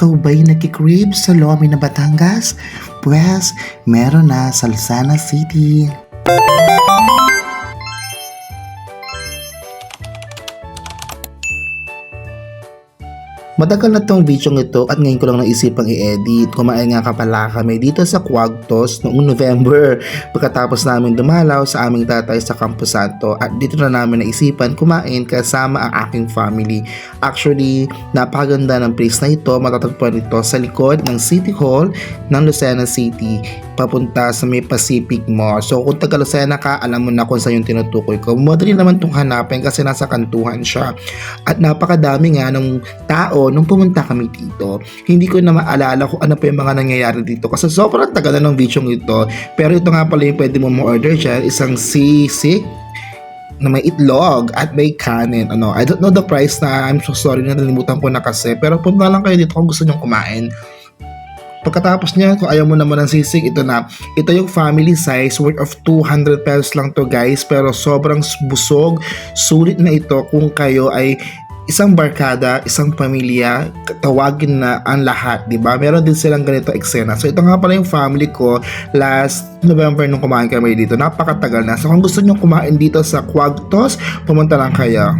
Ikaw ba'y nakikrib sa Lomi na Batangas? Pwes, meron na sa Lucena City. Matagal na tong video ito at ngayon ko lang naisipang i-edit. Kumain nga ka pala kami dito sa Quagtos noong November pagkatapos namin dumalaw sa aming tatay sa Campo Santo at dito na namin naisipan kumain kasama ang aking family. Actually, napakaganda ng place na ito. Matatagpuan ito sa likod ng City Hall ng Lucena City papunta sa may Pacific Mall. So kung taga Lucena ka, alam mo na kung saan yung tinutukoy ko. Madali naman itong hanapin kasi nasa kantuhan siya. At napakadami nga ng tao nung pumunta kami dito. Hindi ko na maalala kung ano pa yung mga nangyayari dito kasi sobrang tagal na ng video ito. Pero ito nga pala yung pwede mo ma-order dyan, isang sisig na may itlog at may kanin. Ano, I don't know the price na. I'm so sorry na nalimutan ko na kasi. Pero punta lang kayo dito kung gusto nyong kumain. Pagkatapos niya, kung ayaw mo naman ng sisig, ito na. Ito yung family size, worth of 200 pesos lang to guys. Pero sobrang busog, sulit na ito kung kayo ay isang barkada, isang pamilya, tawagin na ang lahat, di ba? Meron din silang ganito eksena. So ito nga pala yung family ko last November nung kumain kami dito. Napakatagal na. So kung gusto nyo kumain dito sa Quagtos, pumunta lang kayo.